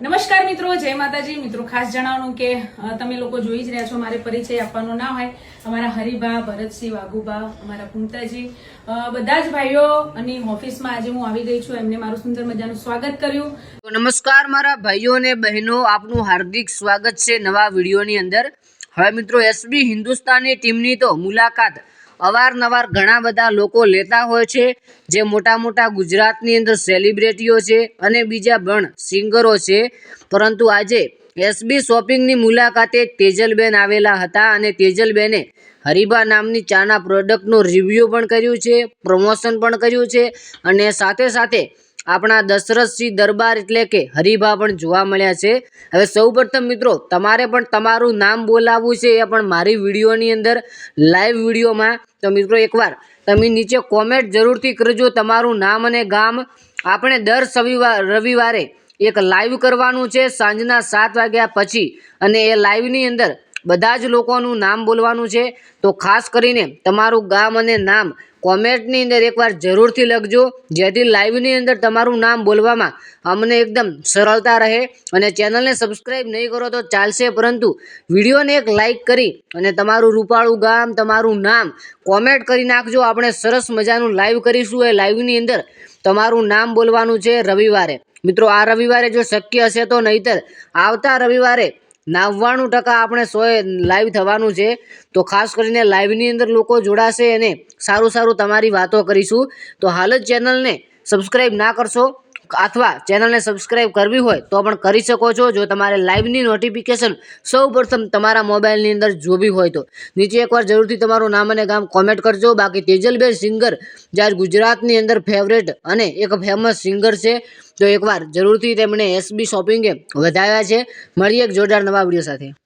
નમસ્કાર મિત્રો, જય માતાજી. મિત્રો, ખાસ જણાવવાનું કે તમે લોકો જોઈ જ રહ્યા છો, મારે પરિચય આપવાનો ના હોય. અમારા હરિભા, ભરતસિંહ, વાઘુભા, અમારા કુંતાજી બધા જ ભાઈઓ અને ઓફિસમાં આજે હું આવી ગઈ છું. એમને મારું સુંદર મજાનું સ્વાગત કર્યું. નમસ્કાર મારા ભાઈઓ અને બહેનો. આપનું હાર્દિક સ્વાગત છે નવા વિડીયોની અંદર. હવે મિત્રો, એસબી હિન્દુસ્તાની ટીમની તો મુલાકાત. અવારનવાર ઘણા બધા લોકો લેતા હોય છે, જે મોટા મોટા ગુજરાતની અંદર સેલિબ્રિટીઓ છે અને બીજા પણ સિંગરો છે. પરંતુ આજે એસબી શોપિંગની મુલાકાતે તેજલબેન આવેલા હતા અને તેજલબેને હરીબા નામની ચાના પ્રોડક્ટનું રિવ્યૂ પણ કર્યું છે પ્રમોશન પણ કર્યું છે અને સાથે સાથે આપણા દશરથસિંહ દરબાર એટલે કે હરિભા પણ જોવા મળ્યા છે. હવે સૌપ્રથમ મિત્રો, તમારે પણ તમારું નામ બોલાવવું છે એ પણ મારી વિડીયોની અંદર, લાઈવ વિડીયોમાં. તો મિત્રો એકવાર તમે નીચે કોમેન્ટ જરૂરથી કરજો તમારું નામ અને ગામ. આપણે દર રવિવાર એક લાઈવ કરવાનું છે સાંજના સાત વાગ્યા પછી. અને એ લાઈવની અંદર બધા જ લોકોનું નામ બોલવાનું છે. તો ખાસ કરીને તમારું ગામ અને નામ કોમેન્ટની અંદર એકવાર જરૂરથી લખજો, જેથી લાઈવની અંદર તમારું નામ બોલવામાં અમને એકદમ સરળતા રહે. અને ચેનલને સબસ્ક્રાઈબ નહીં કરો તો ચાલશે, પરંતુ વિડીયોને એક લાઈક કરી અને તમારું રૂપાળું ગામ, તમારું નામ કોમેન્ટ કરી નાખજો. આપણે સરસ મજાનું લાઈવ કરીશું. એ લાઈવની અંદર તમારું નામ બોલવાનું છે રવિવારે. મિત્રો, આ રવિવારે જો શક્ય હશે તો નહીતર આવતા રવિવારે નવ્વાણું ટકા આપણે સોએ લાઈવ થવાનું છે. તો ખાસ કરીને લાઈવની અંદર લોકો જોડાશે અને સારું સારું તમારી વાતો કરીશું. તો હાલ જ ચેનલને સબસ્ક્રાઈબ ના કરશો. અથવા ચેનલને સબસ્ક્રાઈબ કરવી હોય તો પણ કરી શકો છો. જો તમારે લાઈવની નોટિફિકેશન સૌ પ્રથમ તમારા મોબાઈલની અંદર જોવી હોય તો. નીચે એકવાર જરૂરથી તમારું નામ અને ગામ કોમેન્ટ કરજો. બાકી તેજલબેન સિંગર, જે આજ ગુજરાતની અંદર ફેવરેટ અને એક ફેમસ સિંગર છે, તો એકવાર જરૂરથી તેમણે એસબી શોપિંગે વધાવ્યા છે. મળીએ એક જોરદાર નવા વીડિયો સાથે.